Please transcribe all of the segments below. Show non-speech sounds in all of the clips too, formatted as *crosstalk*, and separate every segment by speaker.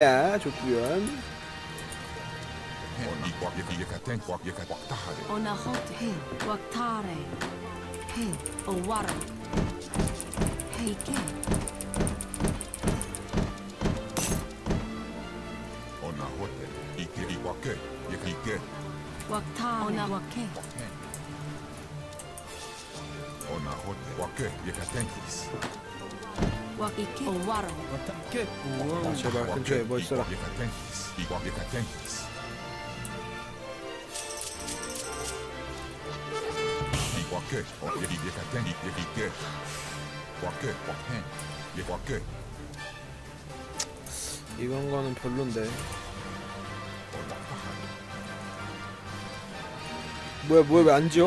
Speaker 1: 야
Speaker 2: ona wake, owaro,
Speaker 1: 아, 제발 근처에 뭐 있어라. 이건 거는 별론데. 뭐야 뭐야 왜 안 지어?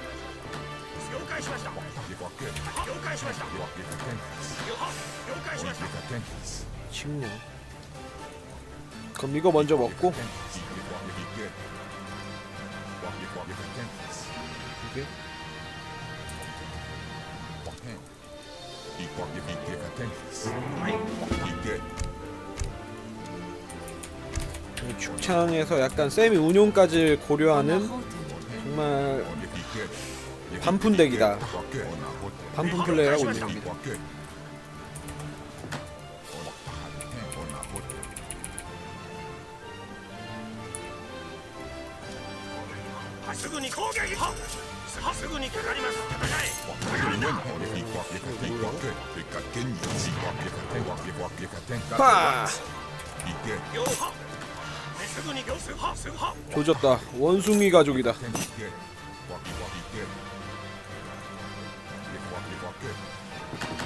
Speaker 3: 了解しましたはい了解しました了解しましたよは了解しました
Speaker 1: 식량. 그럼 이거 먼저 먹고 이게 이 축창에서 약간 세미 운용까지 고려하는
Speaker 2: onahote,
Speaker 1: 정말 반품덱이다 네. 반푼 플레이를 하고 있는 겁니다. 조졌다. 원숭이 가족이다.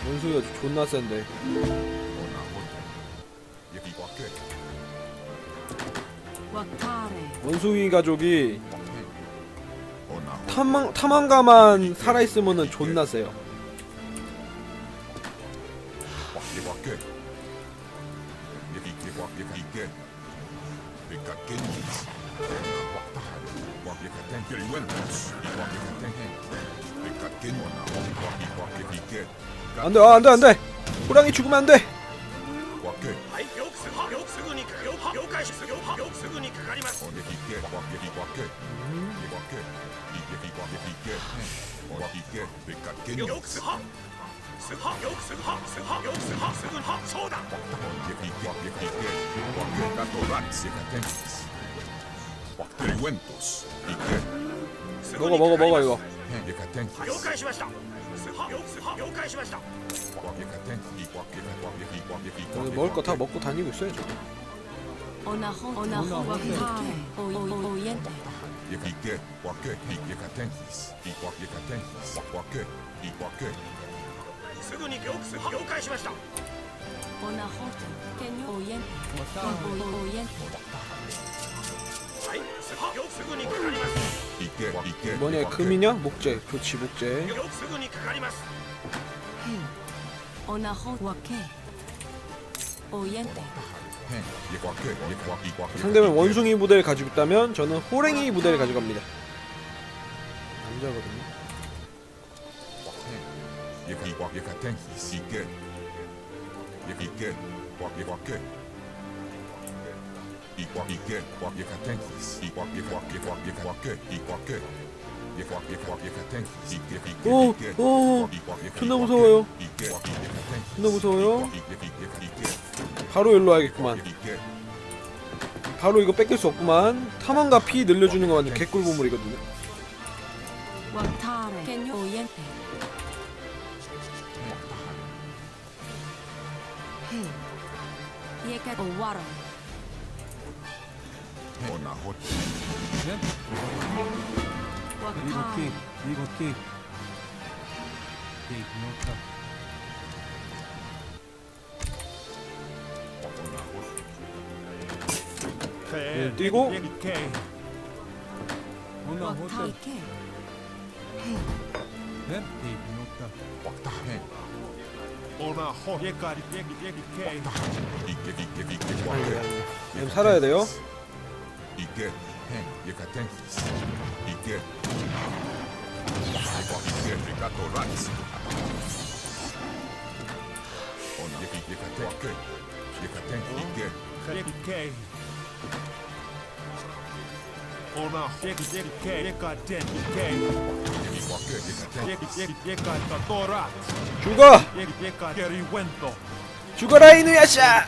Speaker 1: 원숭이가 존나 센데. 원숭이 가족이 탐망, 탐한가만 살아 있으면은 존나 세요. 안 돼, 아, 안 돼, 안 돼! 호랑이 죽으면 안 돼! 먹어 먹어 먹어 이거. 오늘 먹을 거 다 먹고 다니고 있어야죠. 뭐냐 금이냐? 목재 좋지 목재 상대면 원숭이 부대를 가지고 있다면 저는 호랭이 부대를 가져갑니다 남자거든요 이게 이게 이게 이게 이게 오, 오, 존나 무서워요. 존나 무서워요. 바로 일로 와야겠구만. 바로 이거 뺏길 수 없구만. 탐험과 피 늘려주는 거 완전 개꿀 보물이거든요.
Speaker 2: 이거킥 이거킥
Speaker 1: 예, 뛰고. 오나 호텔 네? 네, 살아야 돼요.
Speaker 4: 이게 행 예카텐 이게 이게 리카토 라이스 온 예기 예카텐 오케이 예카텐 이게 예기 오케이 예카텐
Speaker 1: 죽어! 죽어라 이누야샤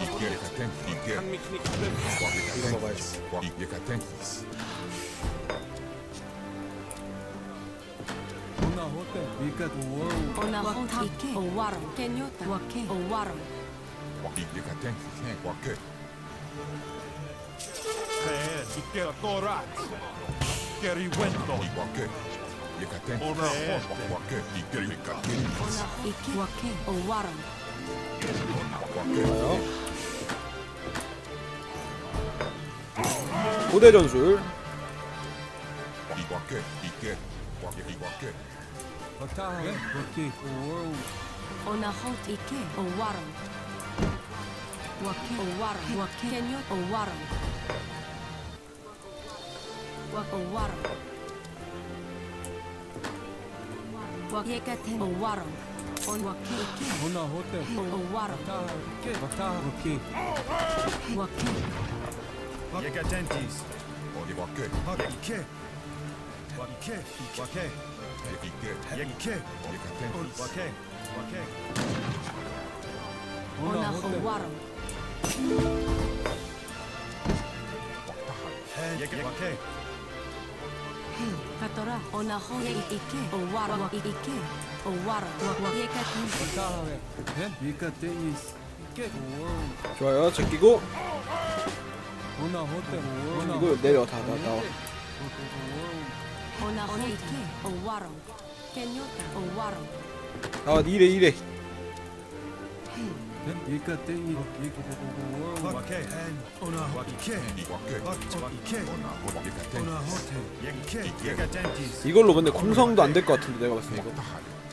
Speaker 4: 이게 예카텐 이게
Speaker 1: 이거 먹어야지
Speaker 4: 예카텐
Speaker 2: Onahotike. Owaron. Kenyota. Wake. Owaron.
Speaker 4: 예카텐 행 오케이 오케이 예카텐 리카텐
Speaker 2: Onahike. Wake. Owaron.
Speaker 4: 오케 이
Speaker 1: 좋아요 고대 전술
Speaker 4: 이과께 이게 과게 이과께
Speaker 2: Onahotike. Owaron. Wake. Owaron. Wake. Kenyota. Owaron. Wak. Owaron. Wakekaten. Owaron. On wake. Owaron. Wake.
Speaker 4: 어디 과께 이게 예카텐
Speaker 2: Onahowaron. Katora. Onahotike. Owaron. Ike. Owaron. Wakekaten.
Speaker 1: 좋아요. 제끼고. 이거 내려. 다 나, 나와. 나와 이래 이래.
Speaker 4: 예카텐
Speaker 1: 이걸로 근데 공성도 안 될 것 같은데 내가 봤을 때 이거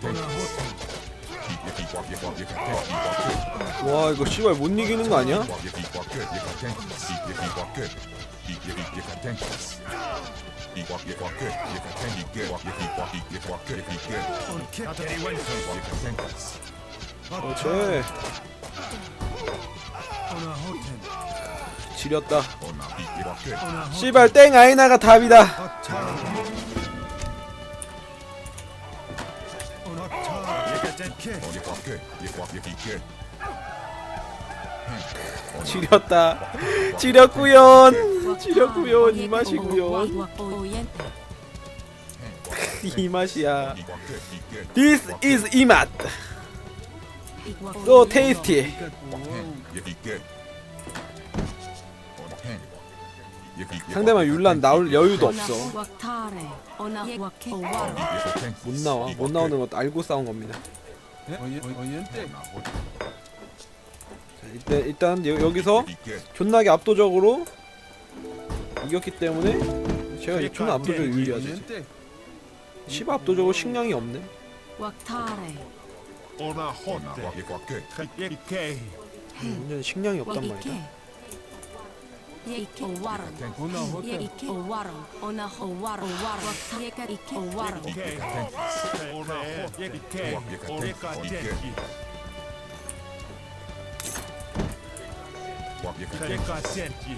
Speaker 1: 그렇 지 지렸다
Speaker 4: 오나 이과게
Speaker 1: 씨발 땡 아이나가 답이다
Speaker 4: 어디 과게 예 과게 예기 게
Speaker 1: 지렸다 지렸구연 지렸구연 이 맛이구연. 이 맛이야
Speaker 4: 이게
Speaker 1: This is 이 맛. So tasty 상대방 율란 나올 여유도 없어. 못 나와 못 나오는 것도 알고 싸운 겁니다 자, 일단, 일단 여, 여기서 존나게 압도적으로 이겼기 때문에 제가 존나 압도적으로 유리하지 씨발 압도적으로 식량이 없네.
Speaker 2: Waktare.
Speaker 1: 문제는 식량이 없단 말이다.
Speaker 2: Wakike. Iki owaro. Iki owaro. Ona owaro. Owaro. Yeka iki owaro. Ona yeke. Oreka teki. Oreka teki.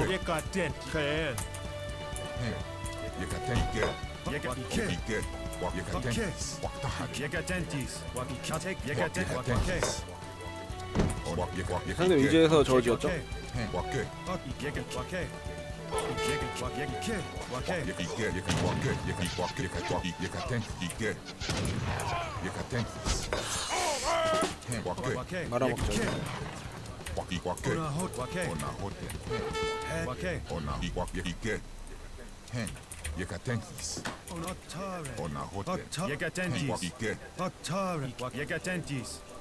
Speaker 2: Oreka teki. Yekatenke. Yekatenke. Yekatenke. Yekatenke. Yekatenke. Yekatenke. Yekatenke.
Speaker 1: 상대 의지에서 저걸 지었죠? 말아먹죠. 나와 있어.
Speaker 2: Kenyo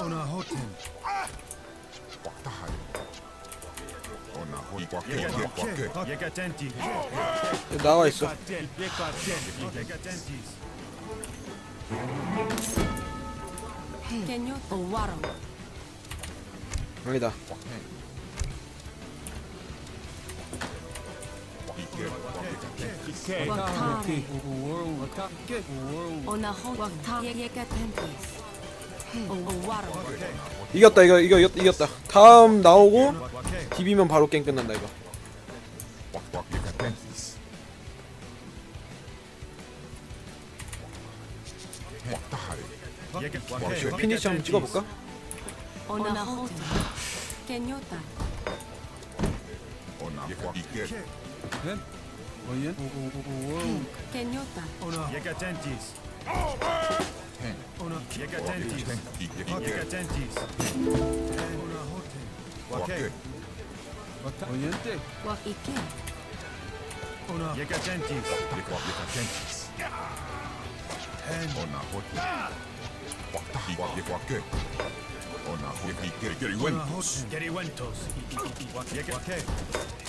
Speaker 1: Ona
Speaker 2: давай, все. Can you... Ой, да. Owaro.
Speaker 1: 이겼다 이거 이거 이겼, 이겼다. 다음 나오고 비비면 바로 게임 끝난다 이거. 피니시 한번 찍어볼까?
Speaker 2: Güzel. Oyun. Kenyota. Ona. Yekatentis. Ona. Yekatentis. Yekatentis. Ona hote. Wake.
Speaker 5: Oyun.
Speaker 2: Wake. Ona. Yekatentis. Yekatentis. Ten. Ona hote. Wake. Ona hote. Queriwentos. Queriwentos. Wake.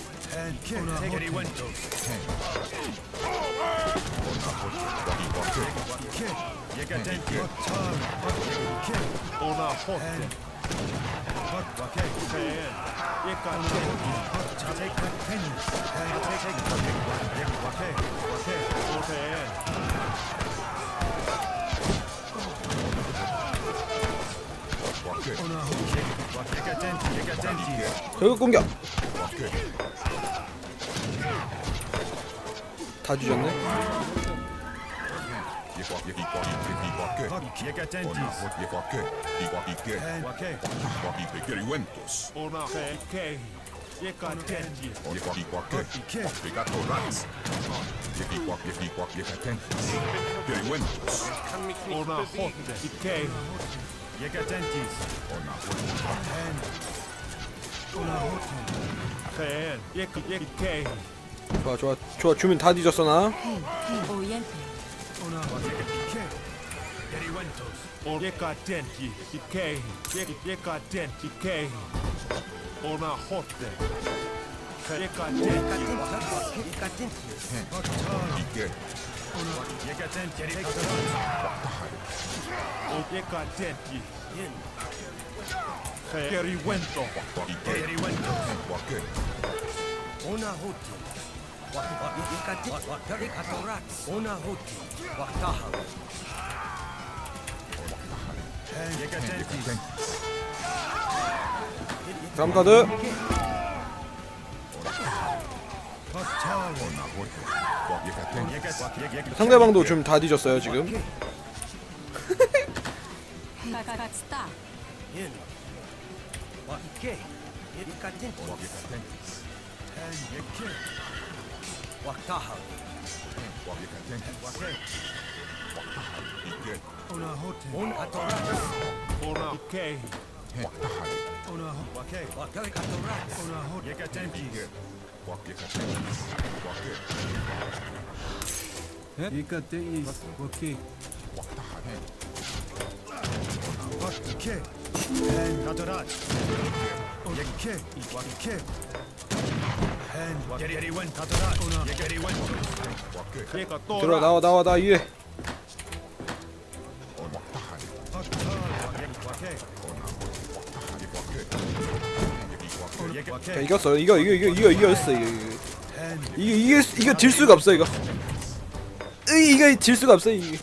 Speaker 2: 저격 공격. 다 뒤졌네. 좋아 좋아 좋아 주면 다 뒤졌어 나.
Speaker 5: Ona hoti.
Speaker 1: 다음 카드. 상대방도 좀 다 뒤졌어요 지금.
Speaker 2: Waktaha.
Speaker 5: Ona hote. Ona atoratas. Ona ke. Waktaha. Ona wake. Wake atoratas.
Speaker 6: Ona hote. Yekatenki. Wake
Speaker 5: katenki. Wake. Hep yekatenki. Wake. Waktaha. Wake. Katorat. Yeke. Wake.
Speaker 3: 얘가 또
Speaker 1: 들어 나와 나와 나 이래 자 이겼어. 이거 이거 이거 이거 이겼어 이거 이거. 이거 이게 이거 질 수가 없어 이거. 으이 이거 질 수가 없어 이게.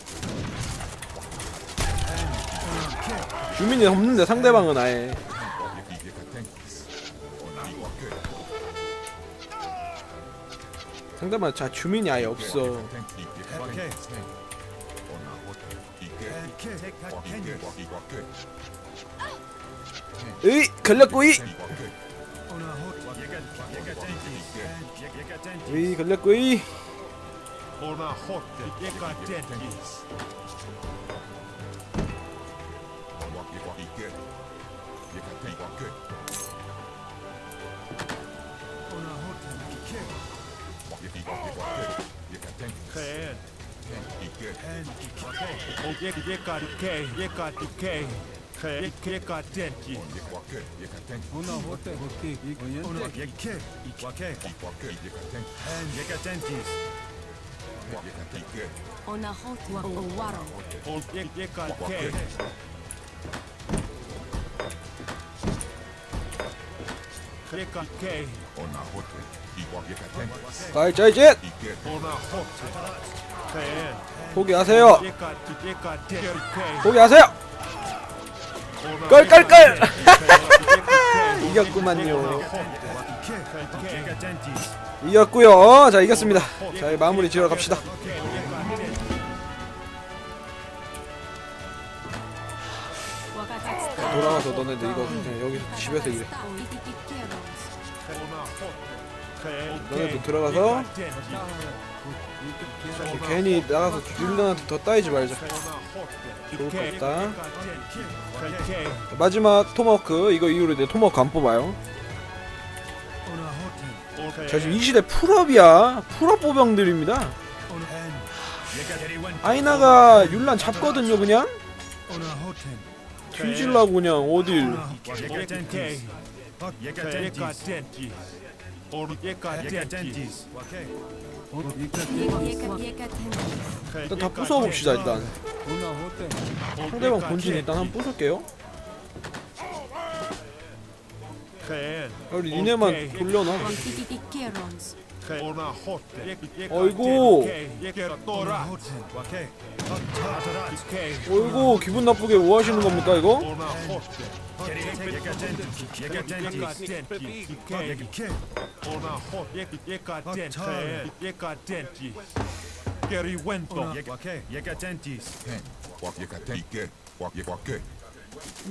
Speaker 1: 주민이 없는데 상대방은 아예 상대방 자 주민이 아예 없어. 으이.
Speaker 5: Yeka dentist.
Speaker 1: 으이 걸렸고 이
Speaker 3: 팬
Speaker 5: And kick.
Speaker 3: 오 얘가 얘가 디케 얘가 디케 팬 얘가 젠지
Speaker 5: Ona hot. Ona yeka. Wake. And yeka dentist.
Speaker 2: On a hot wa o waro.
Speaker 3: 오 팬
Speaker 1: 포기하세요. 포기하세요. 깔깔깔 *laughs* 이겼구만요. 이겼고요. 자 이겼습니다. 자 마무리 지으러 갑시다. 돌아가서 너네들 이거 그냥 여기서 집에서 일해 너네도 들어가서 괜히 나가서 윤단한테 더 따이지 말자 좋을 것 같다 마지막 토마호크 이거 이후로 내 토마호크 안 뽑아요. 자 지금 이 시대 풀업이야 풀업 보병들입니다. 아이나가 율란 잡거든요 그냥. 뒤질라고 그냥 어딜 일단 다 부숴봅시다 일단. 상대방 본진 일단 한번 부술게요. 우리 니네만 돌려놔 어이구. 어이구 기분 나쁘게 뭐 하시는 겁니까 이거?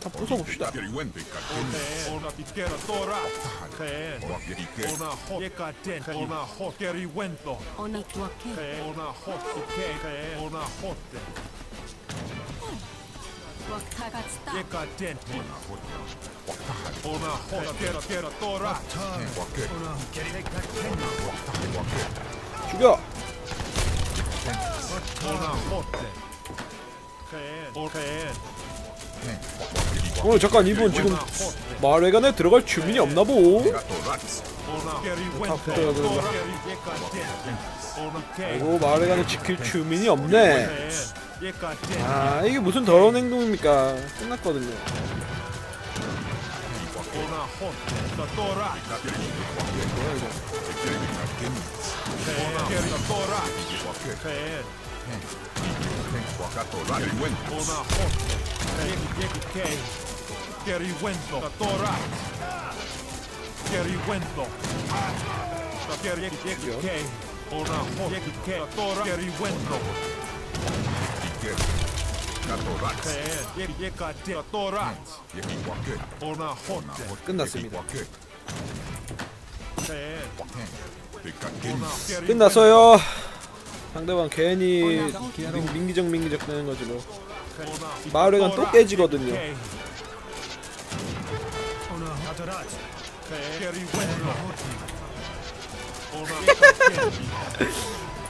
Speaker 1: 다 부숴봅시다.
Speaker 5: Ona.
Speaker 1: 죽여.
Speaker 3: 오케이
Speaker 1: 어 잠깐 이분 지금 마을회관에 들어갈 주민이 없나보. 다 붙어야
Speaker 3: 케
Speaker 1: 아이고 마을회관에 지킬 주민이 없네. 아 이게 무슨 더러운 행동입니까? 끝났거든요 끝났습니다. 끝났어요 상대방 괜히 민, 민기적 민기적 되는 거지 뭐. 마을회관 또 깨지거든요. *laughs*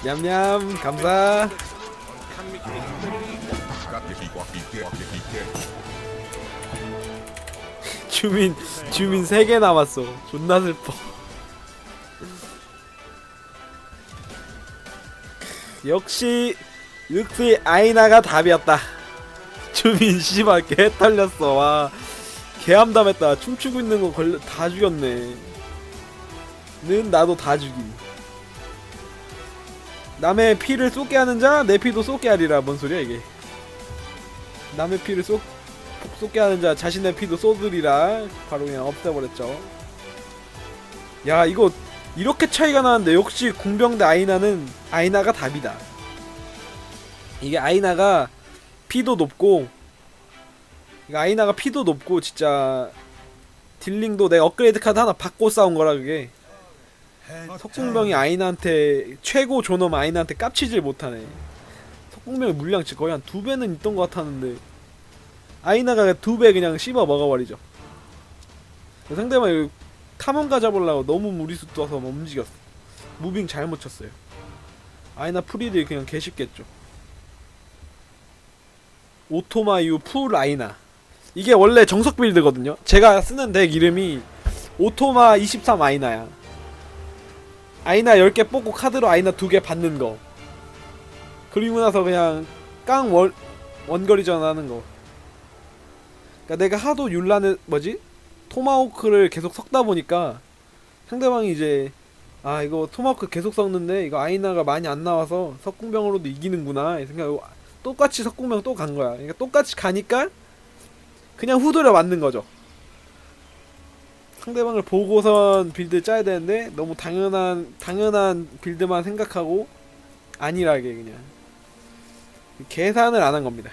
Speaker 1: 냠냠 감사. *laughs* 주민 주민 3개 남았어. 존나 슬퍼 역시 역시 아이나가 답이었다. *laughs* 주민 씨발 개 털렸어. 와 개암담했다. 춤추고 있는 거 걸려 다 죽였네. 는 나도 다 죽임. 남의 피를 쏟게 하는 자 내 피도 쏟게 하리라. 뭔 소리야 이게. 남의 피를 쏟 쏟게 하는 자 자신의 피도 쏟으리라. 바로 그냥 없애버렸죠. 야 이거 이렇게 차이가 나는데 역시 궁병대 아이나는 아이나가 답이다. 이게 아이나가 피도 높고 아이나가 피도 높고 진짜 딜링도 내가 업그레이드 카드 하나 받고 싸운 거라 그게. 석궁병이 아이나한테 최고 존엄 아이나한테 깝치질 못하네. 석궁병의 물량 진짜 거의 한 두 배는 있던 것 같았는데 아이나가 두 배 그냥 씹어 먹어버리죠. 상대방이 탐험 가 잡으려고 너무 무리수 떠서 움직였어. 무빙 잘못 쳤어요. 아이나 프리딜 그냥 개쉽겠죠. 오토마 이후 풀 아이나. 이게 원래 정석 빌드거든요. 제가 쓰는 덱 이름이 오토마 23 아이나야. 아이나 10개 뽑고 카드로 아이나 2개 받는 거. 그리고 나서 그냥 깡 원, 원거리 전 하는 거. 그러니까 내가 하도 율란을 뭐지? 토마호크를 계속 섞다 보니까 상대방이 이제 아 이거 토마호크 계속 섞는데 이거 아이나가 많이 안 나와서 석궁병으로도 이기는구나 이 생각 똑같이 석궁병 또 간 거야. 그러니까 똑같이 가니까 그냥 후드려 맞는 거죠. 상대방을 보고선 빌드 짜야 되는데 너무 당연한 당연한 빌드만 생각하고 안일하게 그냥 계산을 안 한 겁니다